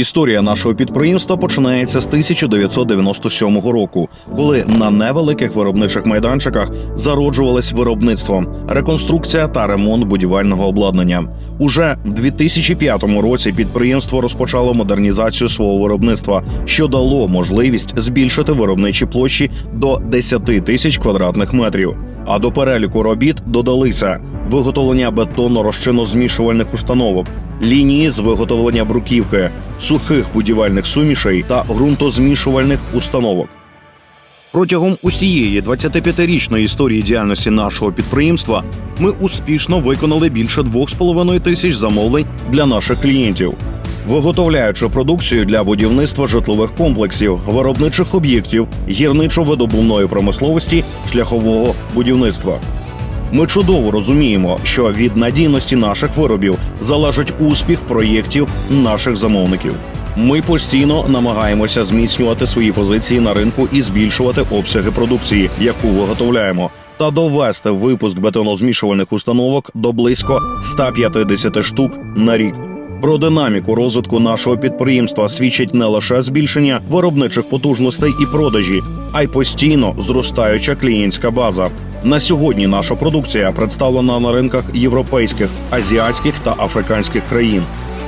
Історія нашого підприємства починається з 1997 року, коли на невеликих виробничих майданчиках зароджувалось виробництво, реконструкція та ремонт будівельного обладнання. Уже в 2005 році підприємство розпочало модернізацію свого виробництва, що дало можливість збільшити виробничі площі до 10 тисяч квадратних метрів. А до переліку робіт додалися виготовлення бетонно-розчинно-змішувальних установок, лінії з виготовлення бруківки, сухих будівельних сумішей та ґрунтозмішувальних установок. Протягом усієї 25-річної історії діяльності нашого підприємства ми успішно виконали більше 2,5 тисяч замовлень для наших клієнтів, виготовляючи продукцію для будівництва житлових комплексів, виробничих об'єктів, гірничо-видобувної промисловості, шляхового будівництва. Ми чудово розуміємо, що від надійності наших виробів залежить успіх проєктів наших замовників. Ми постійно намагаємося зміцнювати свої позиції на ринку і збільшувати обсяги продукції, яку виготовляємо, та довести випуск бетонозмішувальних установок до близько 150 штук на рік. Про динаміку розвитку нашого підприємства свідчить не лише збільшення виробничих потужностей і продажі, а й постійно зростаюча клієнтська база. На сьогодні наша продукція представлена на ринках європейських, азіатських та африканських країн.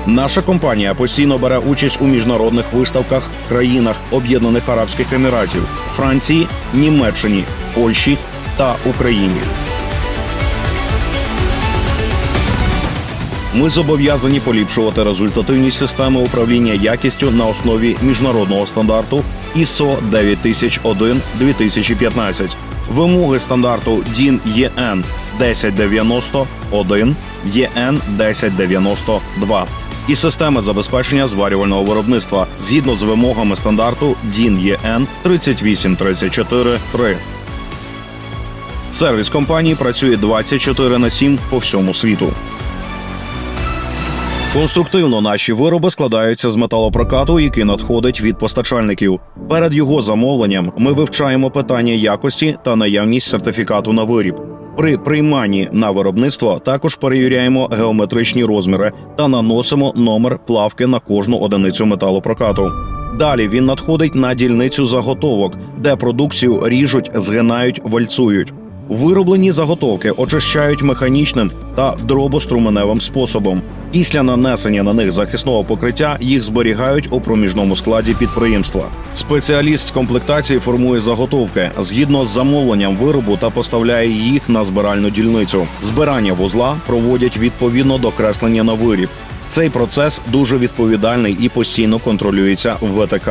Наша компанія постійно бере участь у міжнародних виставках в країнах Об'єднаних Арабських Еміратів, Франції, Німеччині, Польщі та Україні. Ми зобов'язані поліпшувати результативність системи управління якістю на основі міжнародного стандарту ISO 9001-2015, вимоги стандарту DIN EN 1091, EN 1092 і системи забезпечення зварювального виробництва згідно з вимогами стандарту DIN EN 3834-3. Сервіс компанії працює 24 на 7 по всьому світу. Конструктивно наші вироби складаються з металопрокату, який надходить від постачальників. Перед його замовленням ми вивчаємо питання якості та наявність сертифікату на виріб. При прийманні на виробництво також перевіряємо геометричні розміри та наносимо номер плавки на кожну одиницю металопрокату. Далі він надходить на дільницю заготовок, де продукцію ріжуть, згинають, вальцують. Вироблені заготовки очищають механічним та дробоструменевим способом. Після нанесення на них захисного покриття їх зберігають у проміжному складі підприємства. Спеціаліст з комплектації формує заготовки згідно з замовленням виробу та поставляє їх на збиральну дільницю. Збирання вузла проводять відповідно до креслення на виріб. Цей процес дуже відповідальний і постійно контролюється в ВТК.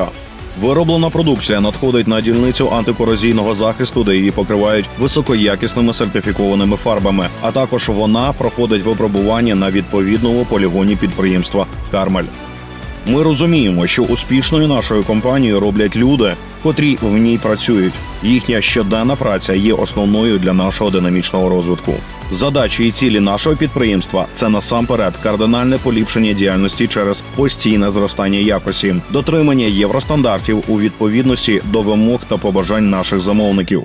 Вироблена продукція надходить на дільницю антикорозійного захисту, де її покривають високоякісними сертифікованими фарбами. А також вона проходить випробування на відповідному полігоні підприємства Кармель. Ми розуміємо, що успішною нашою компанією роблять люди, котрі в ній працюють. Їхня щоденна праця є основною для нашого динамічного розвитку. Задачі і цілі нашого підприємства це насамперед кардинальне поліпшення діяльності через постійне зростання якості, дотримання євростандартів у відповідності до вимог та побажань наших замовників.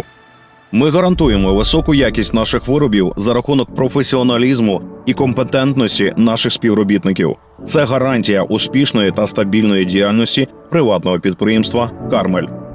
Ми гарантуємо високу якість наших виробів за рахунок професіоналізму і компетентності наших співробітників. Це гарантія успішної та стабільної діяльності приватного підприємства Кармель.